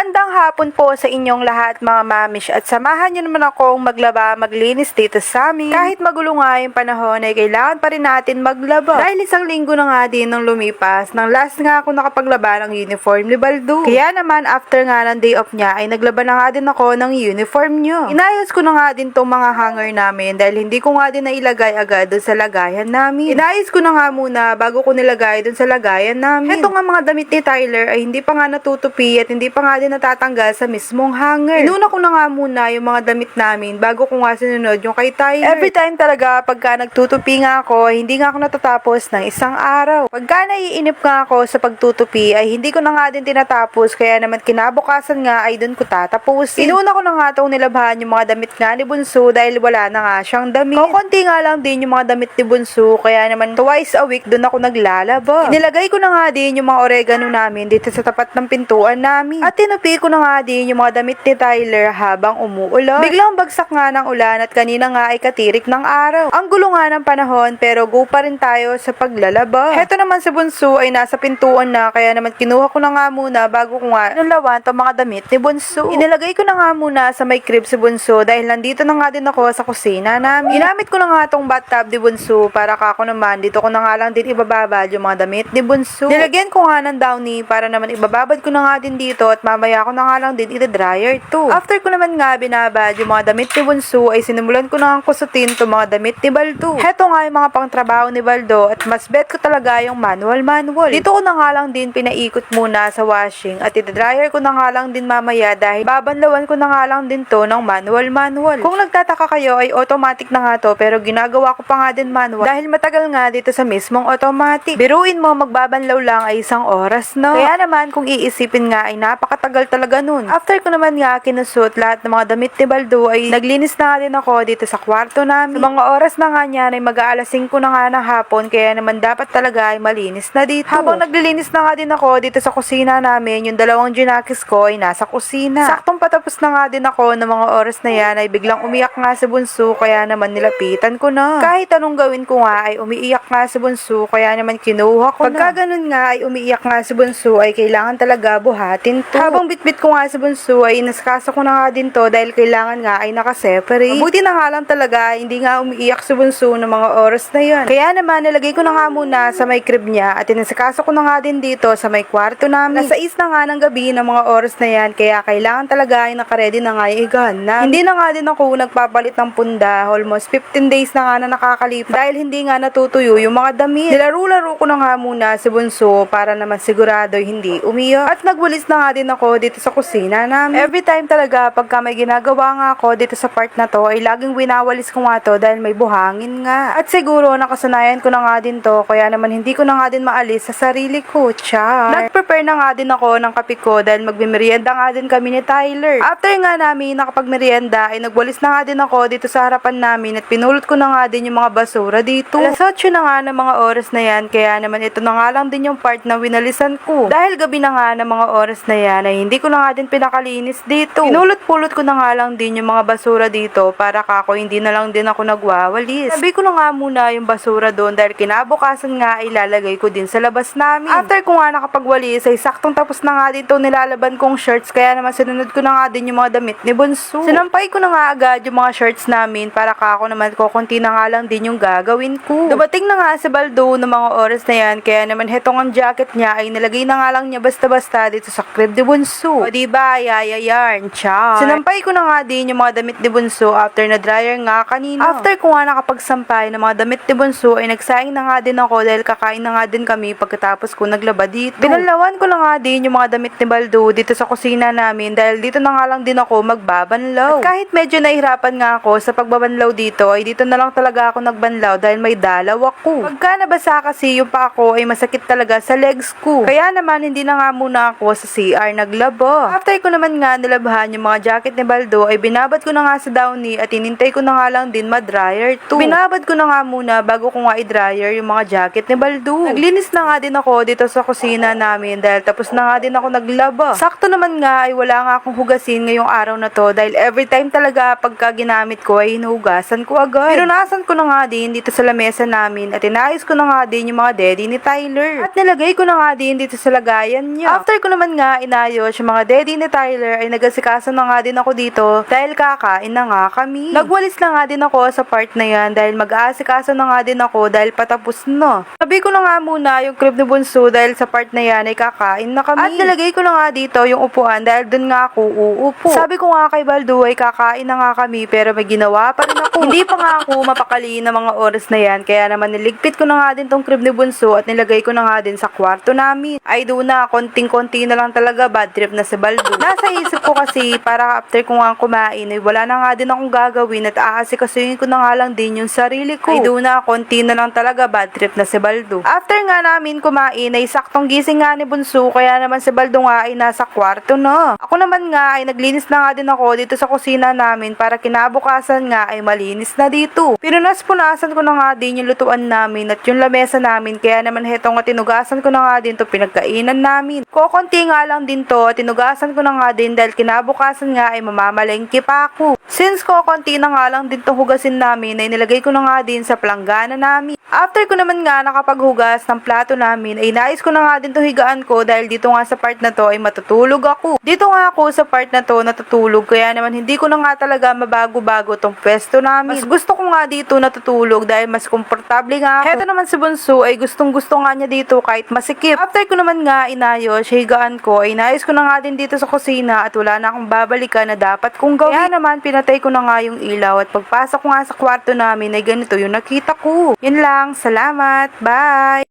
Magandang hapon po sa inyong lahat mga mamish at samahan niyo naman akong maglaba, maglinis dito sa amin. Kahit magulo nga yung panahon ay kailangan pa rin natin maglaba. Dahil isang linggo na nga din nung lumipas, nang last nga ako nakapaglaba ng uniform ni Baldo. Kaya naman after nga ng day off niya ay naglaba na nga din ako ng uniform niyo. Inayos ko na nga din tong mga hanger namin dahil hindi ko nga din nailagay agad dun sa lagayan namin. Inayos ko na nga muna bago ko nilagay dun sa lagayan namin. Ito nga mga damit ni Tyler ay hindi pa nga natutupi at hindi pa nga din natatanggal sa mismong hanger. Inuna ko na nga muna yung mga damit namin bago ko nga sinunod yung kay Tyler. Every time talaga pagka nagtutupi nga ako, hindi nga ako natatapos ng isang araw. Pagka naiinip nga ako sa pagtutupi ay hindi ko na nga din tinatapos kaya naman kinabukasan nga ay dun ko tatapos. Inuna ko na nga itong nilabhan yung mga damit nga ni Bunso dahil wala na nga siyang damit. Kukunti nga lang din yung mga damit ni Bunso kaya naman twice a week dun ako naglalaba. Inilagay ko na nga din yung mga oregano namin dito sa tapat ng pintuan namin. At tinupi ko na nga din yung mga damit ni Tyler habang umuulan. Biglang bagsak nga ng ulan at kanina nga ay katirik ng araw. Ang gulo nga ng panahon pero go pa rin tayo sa paglalaba. Heto naman si Bunso ay nasa pintuan na kaya naman kinuha ko na nga muna bago ko nga nulawan to mga damit ni Bunso. Inilagay ko na nga muna sa may crib si Bunso dahil nandito na nga din ako sa kusina namin. Ginamit ko na nga tong bathtub ni Bunso para kako naman dito ko na nga lang din ibababad yung mga damit ni Bunso. Nilagyan ko nga ng downy para naman ibababad ko na nga din dito at mamaya ko na nga lang din ita-dryer to. After ko naman nga binabad yung mga damit ni Bunso ay sinimulan ko na nga kusutin to mga damit ni Baldo. Heto nga yung mga pangtrabaho ni Baldo at mas bet ko talaga yung manual manual. Dito ko na nga lang din pinaikot muna sa washing at ita-dryer ko na nga lang din mamaya dahil babanlawan ko na nga lang din to ng manual manual. Kung nagtataka kayo ay automatic na nga to pero ginagawa ko pa nga din manual dahil matagal nga dito sa mismong automatic. Biruin mo magbabanlaw lang ay isang oras no. Kaya naman kung iisipin nga ay napakatagal talaga nun. After ko naman nga kinusut lahat ng mga damit ni Baldo ay naglinis na nga din ako dito sa kwarto namin. Sa mga oras na nga niyan ay mag-aalas 5 na nga ng hapon kaya naman dapat talaga ay malinis na dito. Habang naglilinis na nga din ako dito sa kusina namin, yung dalawang ginakis ko ay nasa kusina. Saktong patapos na nga din ako ng mga oras na yan ay biglang umiyak nga si Bunso kaya naman nilapitan ko na. Kahit anong gawin ko nga ay umiiyak nga si Bunso kaya naman kinuha ko Pagka na. ganun nga ay umiiyak nga si Bunso ay kailangan talaga buhatin to. Habang bitbit ko nga si Bunso ay inaskasa ko na nga din to dahil kailangan nga ay nakaseparate. Mabuti na nga lang talaga hindi nga umiiyak si Bunso ng mga oras na yan. Kaya naman nilagay ko na nga muna sa may crib niya at inaskasa ko na nga din dito sa may kwarto namin. Nasa is na nga ng gabi ng mga oras na yan kaya kailangan talaga ay nakaredy na nga yung igahan na. Hindi na nga din ako nagpapalit ng punda. Almost 15 days na nga na nakakalipas dahil hindi nga natutuyo yung mga damit. Nilaro-laro ko na nga muna si Bunso para naman sigurado hindi umiyak. At nagwalis na nga din ako dito sa kusina namin. Every time talaga pagka may ginagawa nga ako dito sa part na to ay laging winawalis ko nga to dahil may buhangin nga. At siguro nakasanayan ko na nga din to kaya naman hindi ko na nga din maalis sa sarili ko. Char. Nag-prepare na nga din ako ng kape ko dahil magmimerienda nga din kami ni Tyler. After nga namin nakapagmerienda ay nagwalis na nga din ako dito sa harapan namin at pinulot ko na nga din yung mga basura dito. Alas 8 na nga ng mga oras na yan kaya naman ito na nga lang din yung part na winalisan ko. Dahil gabi na nga ng mga oras na yan ay hindi ko na nga din pinakalinis dito. Pinulot-pulot ko na nga lang din yung mga basura dito para kako hindi na lang din ako nagwawalis. Sabi ko na nga muna yung basura doon dahil kinabukasan nga ay ilalagay ko din sa labas namin. After ko nga nakapagwalis ay saktong tapos na nga din to nilalaban kong shirts kaya naman sinunod ko na nga din yung mga damit ni Bunso. Sinampay ko na nga agad yung mga shirts namin para kako naman kukunti na nga lang din yung gagawin ko. Dumating na nga sa baldo ng mga oras na yan kaya naman hetong ang jacket niya ay nilagay na nga lang niya basta-basta dito sa crib ni Bunso. O diba, yaya yarn, char. Sinampay ko na nga din yung mga damit ni Bunso after na dryer nga kanina. After ko nga nakapagsampay ng mga damit ni Bunso ay nagsaing na nga din ako dahil kakain na nga din kami pagkatapos ko naglaba dito. Pinalawan ko na nga din yung mga damit ni Baldo dito sa kusina namin dahil dito na nga lang din ako magbabanlaw. At kahit medyo nahihirapan nga ako sa pagbabanlaw dito ay dito na lang talaga ako nagbanlaw dahil may dalaw ako. Pagka nabasa kasi yung pa ako ay masakit talaga sa legs ko. Kaya naman hindi na nga muna ako sa CR naglaba. After ko naman nga nilabhan yung mga jacket ni Baldo ay binabad ko na nga sa downy at inintay ko na nga lang din ma-dryer to. Binabad ko na nga muna bago ko nga i-dryer yung mga jacket ni Baldo. Naglinis na nga din ako dito sa kusina namin dahil tapos na nga din ako naglaba. Sakto naman nga ay wala nga akong hugasin ngayong araw na to dahil every time talaga pagka ginamit ko ay hinuhugasan ko agad. Pinunasan ko na nga din dito sa lamesa namin at inayos ko na nga din yung mga daddy ni Tyler. At nilagay ko na nga din dito sa lagayan niya. After ko naman nga inayos yung mga daddy ni Tyler ay nagasikaso na nga din ako dito dahil kakain na nga kami. Nagwalis na nga din ako sa part na yan dahil mag-aasikaso na nga din ako dahil patapos na. Sabi ko na nga muna yung crib ni Bunso dahil sa part na yan ay kakain na kami. At nilagay ko na nga dito yung upuan dahil dun nga ako uupo. Sabi ko nga kay Baldo ay kakain na nga kami pero may ginawa pa rin ako. Hindi pa nga ako mapakali ng mga oras na yan kaya naman niligpit ko na nga din tong crib ni Bunso at nilagay ko na nga din sa kwarto namin. Ay doon na, konting-konti na lang talaga bad trip na si Baldo. Nasa isip ko kasi para after ko nga kumain ay wala na nga din akong gagawin at aasikasuhin ko na nga lang din yung sarili ko. Ay doon na, konti na lang talaga bad trip na si Baldo. After nga namin kumain ay saktong gising nga ni Bunso kaya naman si Baldo nga ay nasa kwarto na. Ako naman nga ay naglinis na nga din ako dito sa kusina namin para kinabukasan nga ay malinis na dito. Pinunas-punasan ko na nga din yung lutuan namin at yung lamesa namin kaya naman heto nga tinugasan ko na nga din to pinagkainan namin. Kokonti nga lang din to at tinugasan ko na nga din dahil kinabukasan nga ay mamamalengke pa ako. Since kokonti na nga lang din to hugasin namin ay nilagay ko na nga din sa planggana namin. After ko naman nga nakapaghugas ng plato namin ay nais ko na nga din to higaan ko dahil dito nga sa part na to ay matutulog ako. Dito nga ako sa part na to natutulog kaya naman hindi ko na nga talaga mabago-bago tong pwesto namin. Mas gusto ko nga dito natutulog dahil mas komportable nga ako. Heto naman si Bunso ay gustong gusto nga niya dito kahit masikip. After ko naman nga inayos, higaan ko ay nais ko na nga din dito sa kusina at wala na akong babalikan na dapat kong gawin. Kaya naman pinatay ko na nga yung ilaw at pagpasok ko nga sa kwarto namin ay ganito yung nakita ko. Yun lang, salamat, bye!